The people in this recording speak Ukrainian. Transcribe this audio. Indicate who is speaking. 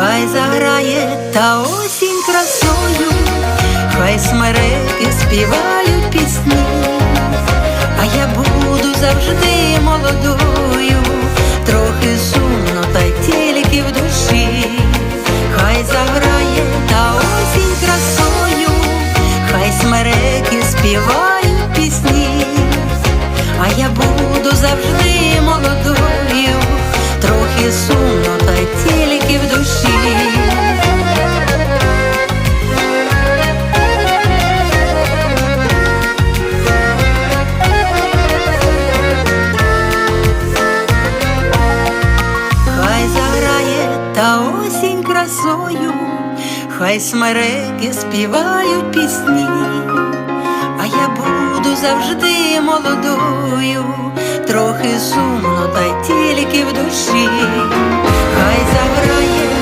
Speaker 1: хай заграє та осінь красою, хай смереки співають пісні, а я буду завжди молодою, трохи сумно, та й тільки в душі, хай заграє та осінь красою, хай смереки співають пісні, а я буду завжди та осінь красою, хай смереки співають пісні, а я буду завжди молодою, трохи сумно, та тільки в душі,